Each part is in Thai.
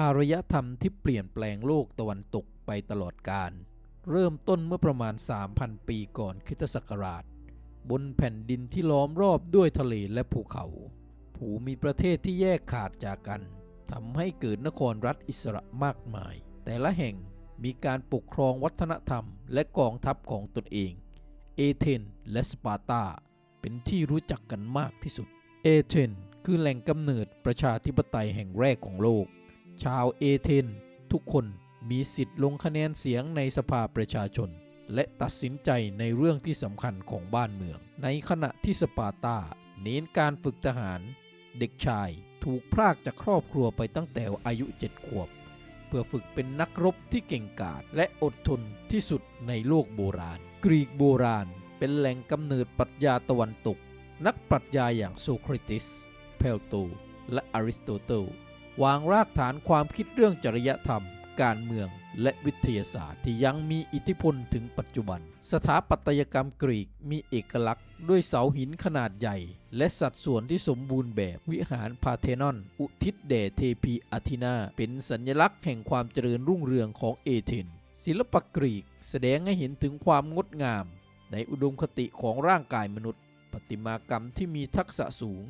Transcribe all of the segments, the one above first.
อารยธรรมที่เปลี่ยนแปลงโลกตะวันตกไปตลอดกาลเริ่มต้นเมื่อประมาณ 3,000 ปีก่อนคริสตศักราช บนแผ่นดินที่ล้อมรอบด้วยทะเลและภูเขา ภูมิประเทศที่แยกขาดจากกันทำให้เกิดนครรัฐอิสระมากมาย แต่ละแห่งมีการปกครองวัฒนธรรมและกองทัพของตนเอง เอเธนและสปาร์ตา เป็นที่รู้จักกันมากที่สุด เอเธนคือแหล่งกำเนิดประชาธิปไตยแห่งแรกของโลก ชาวเอเธนทุกคนมีสิทธิ์ลงคะแนนเสียงในสภาประชาชน และตัดสินใจในเรื่องที่สำคัญของบ้านเมือง ในขณะที่สปาร์ตา เน้นการฝึกทหาร เด็กชายถูกพรากจากครอบครัวไปตั้งแต่อายุเจ็ดขวบ เพื่อฝึกเป็นนักรบที่เก่งกาจและอดทนที่สุดในโลกโบราณ กรีกโบราณเป็นแหล่งกำเนิดปรัชญาตะวันตก นักปรัชญาอย่างโซเครติส เพลโต และอริสโตเติล วางรากฐานความคิดเรื่องจริยธรรม การเมืองและวิทยาศาสตร์ที่ยังมีอิทธิพลถึงปัจจุบัน สถาปัตยกรรมกรีกมีเอกลักษณ์ด้วยเสาหินขนาดใหญ่ และสัดส่วนที่สมบูรณ์แบบวิหารพาเทนอน อุทิศแด่เทพีอาทินา เป็นสัญลักษณ์แห่งความเจริญรุ่งเรืองของเอเธนศิลปกรีกแสดงให้เห็นถึงความงดงาม ในอุดมคติของร่างกายมนุษย์ประติมากรรมที่มีทักษะสูง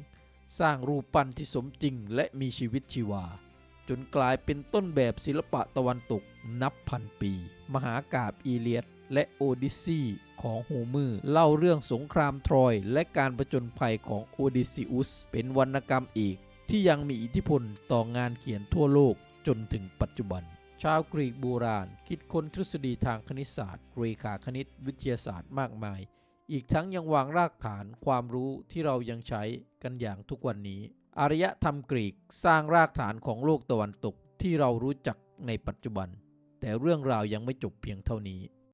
สร้างรูปปั้นที่สมจริงและมีชีวิตชีวา จนกลายเป็นต้นแบบศิลปะตะวันตกนับพันปี มหากาบอีเลียดและโอดิสซีของโฮเมอร์เล่าเรื่องสงครามทรอยและการประจนภัยของโอดิซิอุส เป็นวรรณกรรมอีก ที่ยังมีอิทธิพลต่องานเขียนทั่วโลกจนถึงปัจจุบัน ชาวกรีกโบราณ คิดค้นทฤษฎีทางคณิตศาสตร์เรขาคณิตวิทยาศาสตร์มากมาย อีกทั้งยังวางรากฐานความรู้ที่เรายังใช้กันอย่างทุกวันนี้ อารยธรรมกรีกสร้างรากฐานของโลกตะวันตกที่เรารู้จักในปัจจุบัน แต่เรื่องราวยังไม่จบเพียงเท่านี้